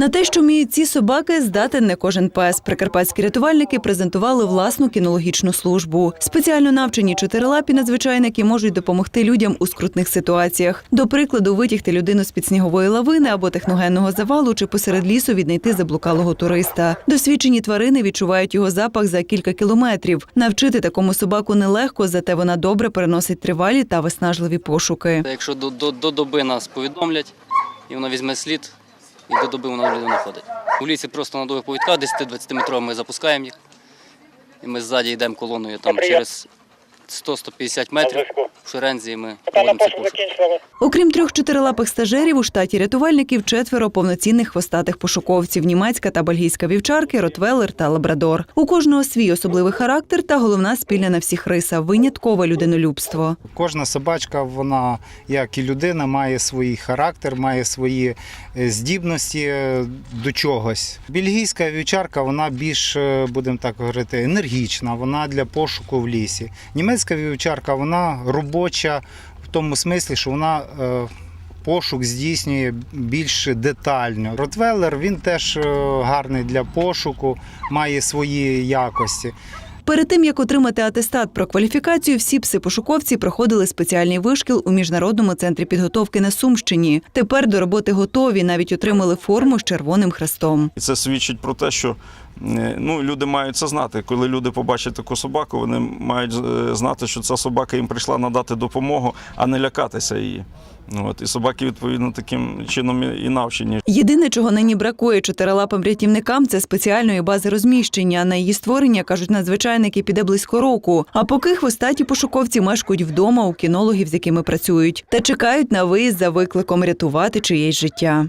На те, що вміють ці собаки, здатен не кожен пес. Прикарпатські рятувальники презентували власну кінологічну службу. Спеціально навчені чотирилапі надзвичайники можуть допомогти людям у скрутних ситуаціях. До прикладу, витягти людину з під снігової лавини або техногенного завалу чи посеред лісу віднайти заблукалого туриста. Досвідчені тварини відчувають його запах за кілька кілометрів. Навчити такому собаку нелегко, зате вона добре переносить тривалі та виснажливі пошуки. Якщо до, до, до доби нас повідомлять, і вона візьме слід, і до доби вона людина ходить. У лісі просто на довгих повідках 10-20 метрових ми запускаємо їх, і ми ззаді йдемо колоною там через 100-150 метрів в шерензі, ми проводимо. Окрім трьох чотирилапих стажерів, у штаті рятувальників четверо повноцінних хвостатих пошуковців: німецька та бельгійська вівчарки, ротвелер та лабрадор. У кожного свій особливий характер та головна спільна на всіх риса виняткове людинолюбство. Кожна собачка, вона, як і людина, має свій характер, має свої е, здібності е, до чогось. Бельгійська вівчарка, вона більш, е, будемо так говорити, енергічна, вона для пошуку в лісі. Німецька вівчарка, вона робоча в тому смислі, що вона. е, Пошук здійснює більш детально. Ротвеллер він теж е, гарний для пошуку, має свої якості. Перед тим як отримати атестат про кваліфікацію, всі пси-пошуковці проходили спеціальний вишкіл у міжнародному центрі підготовки на Сумщині. Тепер до роботи готові, навіть отримали форму з червоним хрестом. І це свідчить про те, що ну, люди мають це знати. Коли люди побачать таку собаку, вони мають е, знати, що ця собака їм прийшла надати допомогу, а не лякатися її. От, і собаки, відповідно, таким чином і навчені. Єдине, чого нині бракує чотирилапим рятівникам, це спеціальної бази розміщення. На її створення кажуть надзвичайники піде близько року. А поки хвостаті пошуковці мешкають вдома у кінологів, з якими працюють, та чекають на виїзд за викликом рятувати чиєсь життя.